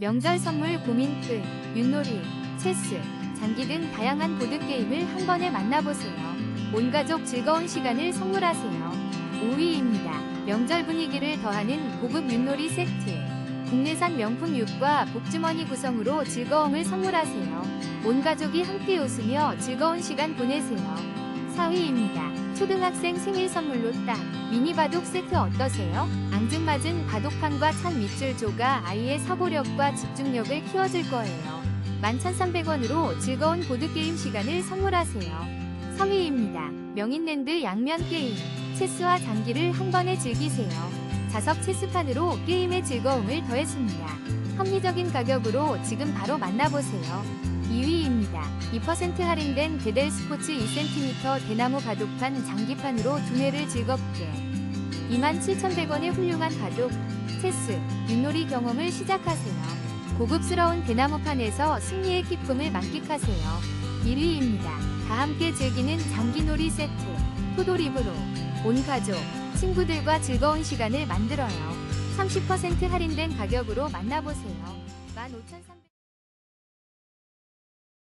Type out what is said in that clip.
명절 선물 고민 풀, 윷놀이, 체스, 장기 등 다양한 보드게임을 한 번에 만나보세요. 온 가족 즐거운 시간을 선물하세요. 5위입니다. 명절 분위기를 더하는 고급 윷놀이 세트. 국내산 명품 윷과 복주머니 구성으로 즐거움을 선물하세요. 온 가족이 함께 웃으며 즐거운 시간 보내세요. 4위입니다. 초등학생 생일 선물로 딱 미니 바둑 세트 어떠세요? 앙증맞은 바둑판과 찬 밑줄조가 아이의 사고력과 집중력을 키워줄 거예요. 11,300원으로 즐거운 보드게임 시간을 선물하세요. 3위입니다. 명인랜드 양면 게임. 체스와 장기를 한 번에 즐기세요. 자석 체스판으로 게임의 즐거움을 더했습니다. 합리적인 가격으로 지금 바로 만나보세요. 2위입니다. 2% 할인된 데델 스포츠 2cm 대나무 바둑판 장기판으로 두뇌를 즐겁게 27,100원의 훌륭한 바둑, 체스, 윷놀이 경험을 시작하세요. 고급스러운 대나무판에서 승리의 기쁨을 만끽하세요. 1위입니다. 다 함께 즐기는 장기놀이 세트, 토도립으로 온 가족, 친구들과 즐거운 시간을 만들어요. 30% 할인된 가격으로 만나보세요. 15,300원